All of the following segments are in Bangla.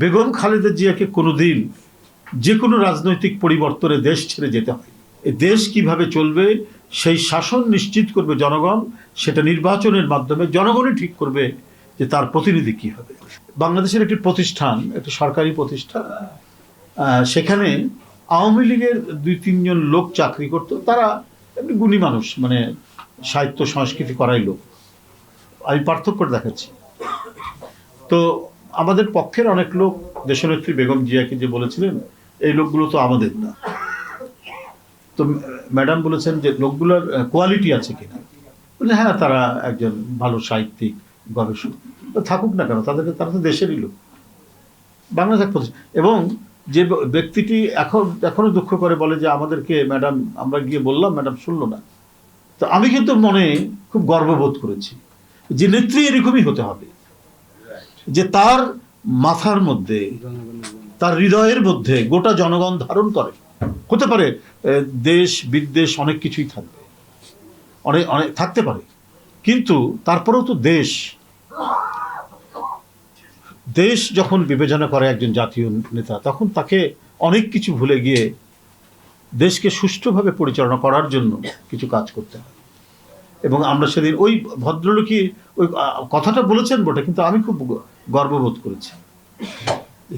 বেগম খালেদা জিয়াকে কোনোদিন যে কোনো রাজনৈতিক পরিবর্তনে দেশ ছেড়ে যেতে হয়। এ দেশ কীভাবে চলবে, সেই শাসন নিশ্চিত করবে জনগণ, সেটা নির্বাচনের মাধ্যমে জনগণই ঠিক করবে যে তার প্রতিনিধি কী হবে। বাংলাদেশের একটি প্রতিষ্ঠান, একটি সরকারি প্রতিষ্ঠান সেখানে আওয়ামী লীগের দুই, তিনজন লোক চাকরি করতো। তারা এমনি গুণী মানুষ মানে সাহিত্য, সংস্কৃতি করাই লোক। আমি পার্থক্য দেখাচ্ছি। তো আমাদের পক্ষের অনেক লোক, দেশনেত্রী বেগম জিয়াকে যে বলেছিলেন, এই লোকগুলো তো আমাদের না। তো ম্যাডাম বলেছেন যে লোকগুলোর কোয়ালিটি আছে কিনা। বলে হ্যাঁ তারা একজন ভালো সাহিত্যিক, গবেষক। থাকুক না কেন, তাদেরকে, তারা তো দেশেরই লোক। বাংলাদেশ এক। এবং যে ব্যক্তিটি এখন এখনও দুঃখ করে, বলে যে আমাদেরকে, ম্যাডাম, আমরা গিয়ে বললাম, ম্যাডাম শুনলো না। তো আমি কিন্তু মনে খুব গর্ববোধ করেছি যে নেত্রী এরকমই হতে হবে। যে তার মাথার মধ্যে, তার হৃদয়ের মধ্যে গোটা জনগণ ধারণ করে। হতে পারে দেশ, বিদ্বেষ অনেক কিছুই থাকবে। অনেক অনেক থাকতে পারে। কিন্তু তারপরেও তো দেশ দেশ যখন বিবেচনা করে একজন জাতীয় নেতা, তখন তাকে অনেক কিছু ভুলে গিয়ে দেশকে সুষ্ঠুভাবে পরিচালনা করার জন্য কিছু কাজ করতে হয়। এবং আমরা সেদিন ওই ভদ্রলোকই ওই কথাটা বলেছেন বটে, কিন্তু আমি খুব গর্ববোধ করেছি।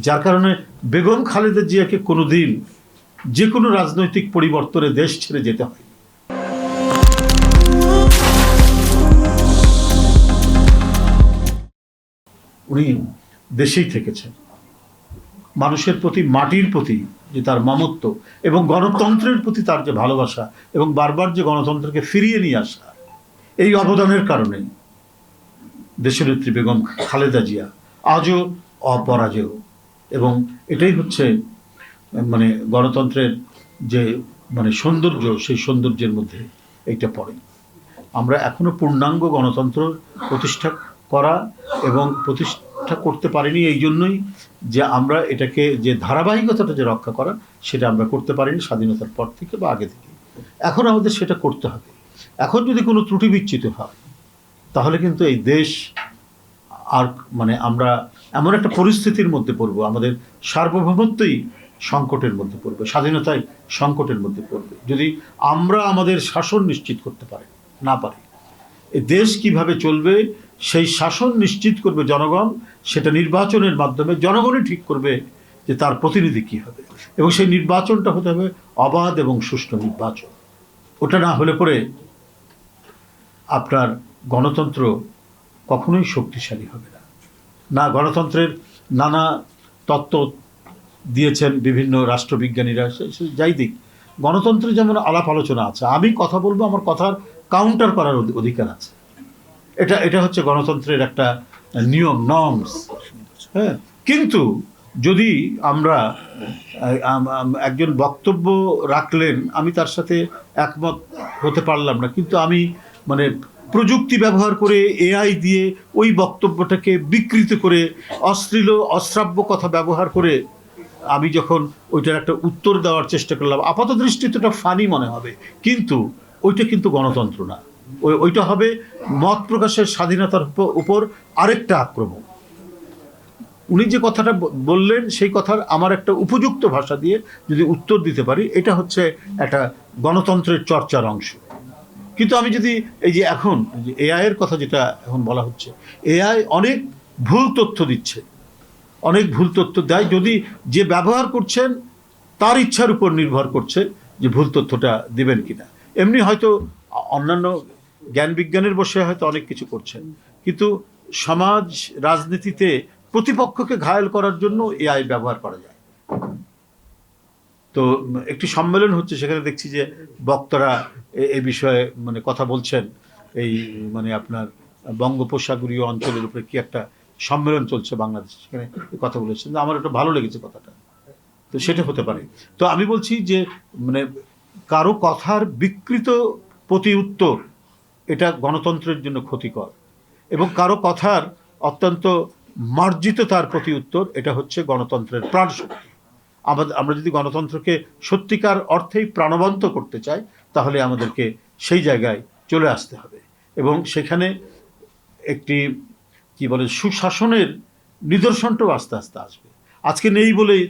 যার কারণে বেগম খালেদা জিয়াকে কোনোদিন যে কোনো রাজনৈতিক পরিবর্তনে দেশ ছেড়ে যেতে হয়। উনি দেশেই থেকেছেন। মানুষের প্রতি, মাটির প্রতি যে তার মমত্ব এবং গণতন্ত্রের প্রতি তার যে ভালোবাসা এবং বারবার যে গণতন্ত্রকে ফিরিয়ে নিয়ে আসা, এই অবদানের কারণেই দেশনেত্রী বেগম খালেদা জিয়া আজও অপরাজেয়। এবং এটাই হচ্ছে মানে গণতন্ত্রের যে মানে সৌন্দর্য, সেই সৌন্দর্যের মধ্যে এইটা পড়ে। আমরা এখনও পূর্ণাঙ্গ গণতন্ত্র প্রতিষ্ঠা করা এবং প্রতিষ্ঠা করতে পারিনি এই জন্যই যে আমরা এটাকে, যে ধারাবাহিকতাটা যে রক্ষা করা, সেটা আমরা করতে পারিনি স্বাধীনতার পর থেকে বা আগে থেকে। এখন আমাদের সেটা করতে হবে। এখন যদি কোনো ত্রুটি বিচ্যুত হয়, তাহলে কিন্তু এই দেশ আর মানে আমরা এমন একটা পরিস্থিতির মধ্যে পড়ব, আমাদের সার্বভৌমত্বই সংকটের মধ্যে পড়বে স্বাধীনতায় সংকটের মধ্যে পড়বে। যদি আমরা আমাদের শাসন নিশ্চিত করতে পারি, না পারি দেশ কীভাবে চলবে, সেই শাসন নিশ্চিত করবে জনগণ, সেটা নির্বাচনের মাধ্যমে জনগণই ঠিক করবে যে তার প্রতিনিধি কী হবে। এবং সেই নির্বাচনটা হতে হবে অবাধ এবং সুষ্ঠু নির্বাচন। ওটা না হলে পরে আপনার গণতন্ত্র কখনোই শক্তিশালী হবে না। না, গণতন্ত্রের নানা তত্ত্ব দিয়েছেন বিভিন্ন রাষ্ট্রবিজ্ঞানীরা যাই দিক। গণতন্ত্রে যেমন আলাপ আলোচনা আছে, আমি কথা বলব, আমার কথার কাউন্টার করার অধি- অধিকার আছে। এটা এটা হচ্ছে গণতন্ত্রের একটা নিয়ম নর্মস হ্যাঁ কিন্তু যদি আমরা একজন বক্তব্য রাখলেন, আমি তার সাথে একমত হতে পারলাম না। কিন্তু আমি মানে প্রযুক্তি ব্যবহার করে এআই দিয়ে ওই বক্তব্যটাকে বিকৃত করে অশ্লীল অশ্রাব্য কথা ব্যবহার করে আমি যখন ওইটার একটা উত্তর দেওয়ার চেষ্টা করলাম, আপাত দৃষ্টিতে ওটা ফানি মনে হবে। কিন্তু ওইটা কিন্তু গণতন্ত্র না। ওই ওইটা হবে মত প্রকাশের স্বাধীনতার উপ- উপর আরেকটা আক্রমণ। উনি যে কথাটা বললেন, সেই কথার আমার একটা উপযুক্ত ভাষা দিয়ে যদি উত্তর দিতে পারি, এটা হচ্ছে একটা গণতন্ত্রের চর্চার অংশ। কিন্তু আমি যদি এই যে এখন এআই এর কথা যেটা এখন বলা হচ্ছে এআই অনেক ভুল তথ্য দিচ্ছে, অনেক ভুল তথ্য দেয়। যদি যে ব্যবহার করছেন, তার ইচ্ছার উপর নির্ভর করছে যে ভুল তথ্যটা দেবেন কিনা। এমনি হয়তো অন্যান্য জ্ঞান বিজ্ঞানের বসে হয়তো অনেক কিছু করছেন, কিন্তু সমাজ, রাজনীতিতে প্রতিপক্ষকে ঘায়েল করার জন্য এআই ব্যবহার করা যায়। তো একটি সম্মেলন হচ্ছে, সেখানে দেখছি যে বক্তারা এ- বিষয়ে মানে কথা বলছেন। এই মানে আপনার বঙ্গোপসাগরীয় অঞ্চলের উপরে কি একটা সম্মেলন চলছে বাংলাদেশ, সেখানে কথা বলেছেন। আমার একটা ভালো লেগেছে কথাটা। তো সেটা হতে পারে। তো আমি বলছি যে মানে কারও কথার বিকৃত প্রতি উত্তর এটা গণতন্ত্রের জন্য ক্ষতিকর এবং কারও কথার অত্যন্ত মার্জিত তার প্রতি উত্তর এটা হচ্ছে গণতন্ত্রের প্রাণ শক্তি আমাদের আমরা যদি গণতন্ত্রকে সত্যিকার অর্থেই প্রাণবন্ত করতে চাই, তাহলে আমাদেরকে সেই জায়গায় চলে আসতে হবে। এবং সেখানে একটি, কি বলে, সুশাসনের নিদর্শনটাও আস্তে আস্তে আসবে। আজকে নেই বলেই